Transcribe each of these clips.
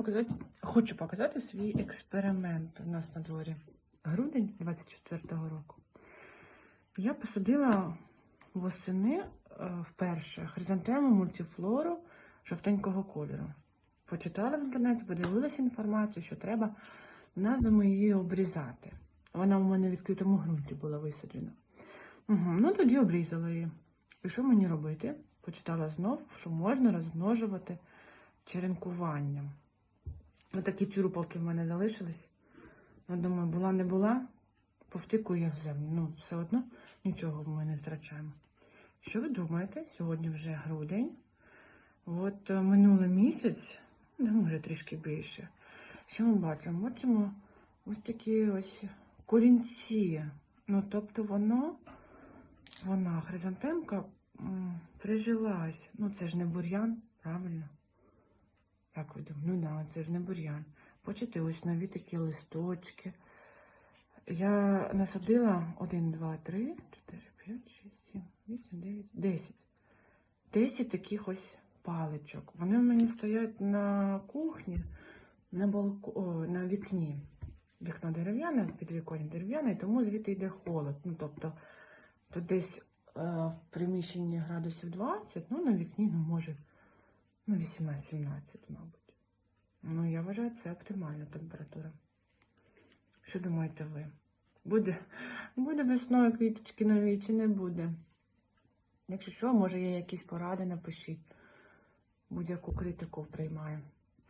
Показати, хочу показати свій експеримент у нас на дворі. Грудень 24-го року. Я посадила восени е, вперше хризантему мультифлору жовтенького кольору. Почитала в інтернеті, подивилася інформацію, що треба на зиму її обрізати. Вона у мене в відкритому ґрунті була висаджена. Угу. Ну тоді обрізала її. І що мені робити? Почитала знов, що можна розмножувати черенкуванням. Отакі цюрупалки в мене залишились. Ну, думаю, була не була, повтикую я в землю. Ну, все одно нічого ми не втрачаємо. Що ви думаєте? Сьогодні вже грудень. От е, минулий місяць, ну, може трішки більше. Що ми бачимо? Бачимо ось такі ось корінці. Ну, тобто воно, вона, хризантемка, прижилась. Ну, це ж не бур'ян, правильно? Як ви думаєте? Ну да, це ж не бур'ян. Бачите, ось нові такі листочки. Я насадила 1, 2, 3, 4, 5, 6, 7, 8, 9, 10. 10 таких ось паличок. Вони в мені стоять на кухні, на балко... На вікні. Вікно дерев'яне, підвіконня дерев'яне, тому звідти йде холод. Ну, тобто, тут десь е, в приміщенні градусів 20, ну на вікні, ну, може, ну, 18-17, мабуть. Ну, я вважаю, це оптимальна температура. Що думаєте ви? Буде, буде весною квіточки нові чи не буде? Якщо що, може є якісь поради, напишіть. Будь-яку критику приймаю.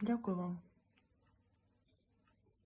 Дякую вам.